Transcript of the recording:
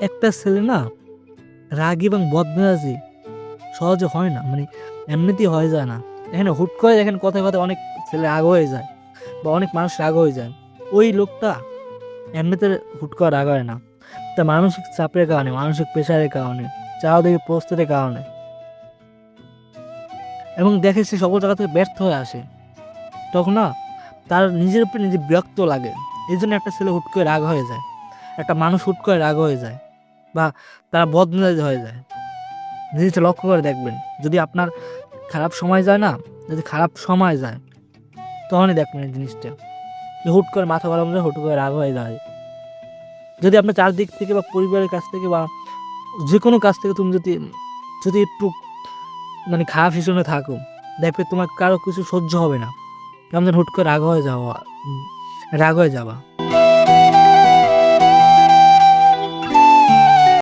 একটা ছেলে না রাগী এবং বদমেজাজি সহজে হয় না মানে এমনিতেই হয়ে যায় না। এখানে হুট করে দেখেন কথায় কথায় অনেক ছেলে রাগ হয়ে যায় বা অনেক মানুষ রাগ হয়ে যায়। ওই লোকটা এমনিতে হুট করে রাগ হয় না। তা মানসিক চাপের কারণে, মানসিক প্রেশারের কারণে চাওদিকে প্রস্তুতের কারণে এবং দেখে সে সকল জায়গা থেকে ব্যর্থ হয়ে আসে। তখন না তার নিজের উপরে নিজে বিরক্ত লাগে। এই জন্য একটা ছেলে হুট করে রাগ হয়ে যায়। একটা মানুষ হুট করে রাগ হয়ে যায়। বা তারা বদমেজাজ হয়ে যায়। জিনিসটা লক্ষ্য করে দেখবেন। যদি আপনার খারাপ সময় যায় না, যদি খারাপ সময় যায়, তখনই দেখবেন এই জিনিসটা। যে হুট করে মাথা গরম যায় হুট করে রাগ হয়ে যায়। যদি আপনার চারদিক থেকে বা পরিবারের কাছ থেকে বা যে কোনো কাছ থেকে তুমি যদি যদি একটু মানে খারাপ সিচুয়েশনে থাকো, দেখবে তোমার কারও কিছু সহ্য হবে না। কেমন হুট করে রাগ হয়ে যাওয়া, রাগ হয়ে যাওয়া।